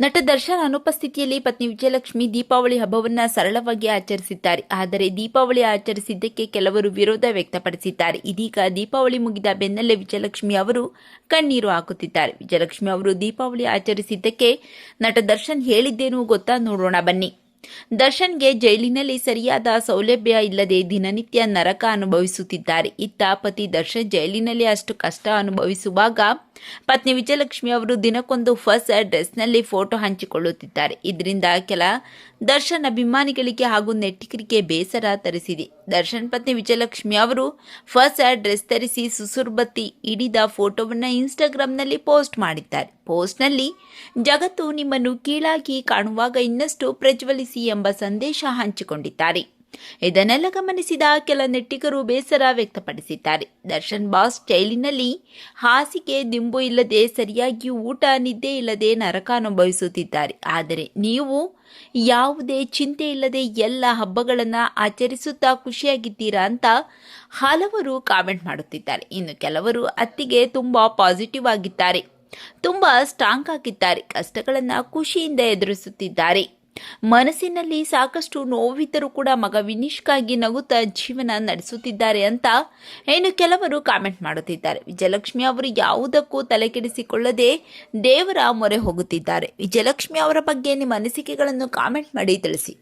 ನಟ ದರ್ಶನ್ ಅನುಪಸ್ಥಿತಿಯಲ್ಲಿ ಪತ್ನಿ ವಿಜಯಲಕ್ಷ್ಮಿ ದೀಪಾವಳಿ ಹಬ್ಬವನ್ನ ಸರಳವಾಗಿ ಆಚರಿಸಿದ್ದಾರೆ. ಆದರೆ ದೀಪಾವಳಿ ಆಚರಿಸಿದ್ದಕ್ಕೆ ಕೆಲವರು ವಿರೋಧ ವ್ಯಕ್ತಪಡಿಸಿದ್ದಾರೆ. ಇದೀಗ ದೀಪಾವಳಿ ಮುಗಿದ ಬೆನ್ನಲ್ಲೇ ವಿಜಯಲಕ್ಷ್ಮಿ ಅವರು ಕಣ್ಣೀರು ಹಾಕುತ್ತಿದ್ದಾರೆ. ವಿಜಯಲಕ್ಷ್ಮಿ ಅವರು ದೀಪಾವಳಿ ಆಚರಿಸಿದ್ದಕ್ಕೆ ನಟ ದರ್ಶನ್ ಹೇಳಿದ್ದೇನು ಗೊತ್ತಾ ನೋಡೋಣ ಬನ್ನಿ. ದರ್ಶನ್ಗೆ ಜೈಲಿನಲ್ಲಿ ಸರಿಯಾದ ಸೌಲಭ್ಯ ಇಲ್ಲದೆ ದಿನನಿತ್ಯ ನರಕ ಅನುಭವಿಸುತ್ತಿದ್ದಾರೆ. ಇತ್ತ ಪತಿ ದರ್ಶನ್ ಜೈಲಿನಲ್ಲಿ ಅಷ್ಟು ಕಷ್ಟ ಅನುಭವಿಸುವಾಗ ಪತ್ನಿ ವಿಜಯಲಕ್ಷ್ಮಿ ಅವರು ದಿನಕ್ಕೊಂದು ಹೊಸ ಡ್ರೆಸ್ನಲ್ಲಿ ಫೋಟೋ ಹಂಚಿಕೊಳ್ಳುತ್ತಿದ್ದಾರೆ. ಇದರಿಂದ ಕೆಲ ದರ್ಶನ್ ಅಭಿಮಾನಿಗಳಿಗೆ ಹಾಗೂ ನೆಟ್ಟಿಗರಿಗೆ ಬೇಸರ ತರಿಸಿದೆ. ದರ್ಶನ್ ಪತ್ನಿ ವಿಜಯಲಕ್ಷ್ಮಿ ಅವರು ಹೊಸ ಡ್ರೆಸ್ ಧರಿಸಿ ಸುಸುರ್ಬತ್ತಿ ಹಿಡಿದ ಫೋಟೋವನ್ನು ಇನ್ಸ್ಟಾಗ್ರಾಮ್ನಲ್ಲಿ ಪೋಸ್ಟ್ ಮಾಡಿದ್ದಾರೆ. ಪೋಸ್ಟ್ನಲ್ಲಿ, ಜಗತ್ತು ನಿಮ್ಮನ್ನು ಕೀಳಾಗಿ ಕಾಣುವಾಗ ಇನ್ನಷ್ಟು ಪ್ರಜ್ವಲಿಸಿ ಎಂಬ ಸಂದೇಶ ಹಂಚಿಕೊಂಡಿದ್ದಾರೆ. ಇದನ್ನೆಲ್ಲ ಗಮನಿಸಿದ ಕೆಲ ನೆಟ್ಟಿಗರು ಬೇಸರ ವ್ಯಕ್ತಪಡಿಸಿದ್ದಾರೆ. ದರ್ಶನ್ ಬಾಸ್ ಸ್ಟೈಲಿನಲ್ಲಿ ಹಾಸಿಗೆ, ದಿಂಬು ಇಲ್ಲದೆ ಸರಿಯಾಗಿ ಊಟ, ನಿದ್ದೆ ಇಲ್ಲದೆ ನರಕ ಅನುಭವಿಸುತ್ತಿದ್ದಾರೆ. ಆದರೆ ನೀವು ಯಾವುದೇ ಚಿಂತೆ ಇಲ್ಲದೆ ಎಲ್ಲ ಹಬ್ಬಗಳನ್ನು ಆಚರಿಸುತ್ತಾ ಖುಷಿಯಾಗಿದ್ದೀರಾ ಅಂತ ಹಲವರು ಕಾಮೆಂಟ್ ಮಾಡುತ್ತಿದ್ದಾರೆ. ಇನ್ನು ಕೆಲವರು ಅತ್ತಿಗೆ ತುಂಬ ಪಾಸಿಟಿವ್ ಆಗಿದ್ದಾರೆ. ತುಂಬ ಸ್ಟ್ರಾಂಗ್ ಆಗಿದ್ದಾರೆ. ಕಷ್ಟಗಳನ್ನು ಖುಷಿಯಿಂದ ಎದುರಿಸುತ್ತಿದ್ದಾರೆ. ಮನಸ್ಸಿನಲ್ಲಿ ಸಾಕಷ್ಟು ನೋವಿದ್ದರೂ ಕೂಡ ಮಗ ವಿನಿಷ್ಕಾಗಿ ನಗುತ್ತಾ ಜೀವನ ನಡೆಸುತ್ತಿದ್ದಾರೆ ಅಂತ ಏನು ಕೆಲವರು ಕಾಮೆಂಟ್ ಮಾಡುತ್ತಿದ್ದಾರೆ. ವಿಜಯಲಕ್ಷ್ಮಿ ಅವರು ಯಾವುದಕ್ಕೂ ತಲೆಕೆಡಿಸಿಕೊಳ್ಳದೆ ದೇವರ ಮೊರೆ ಹೋಗುತ್ತಿದ್ದಾರೆ. ವಿಜಯಲಕ್ಷ್ಮಿ ಅವರ ಬಗ್ಗೆ ನಿಮ್ಮ ಅನಿಸಿಕೆಗಳನ್ನು ಕಾಮೆಂಟ್ ಮಾಡಿ ತಿಳಿಸಿ.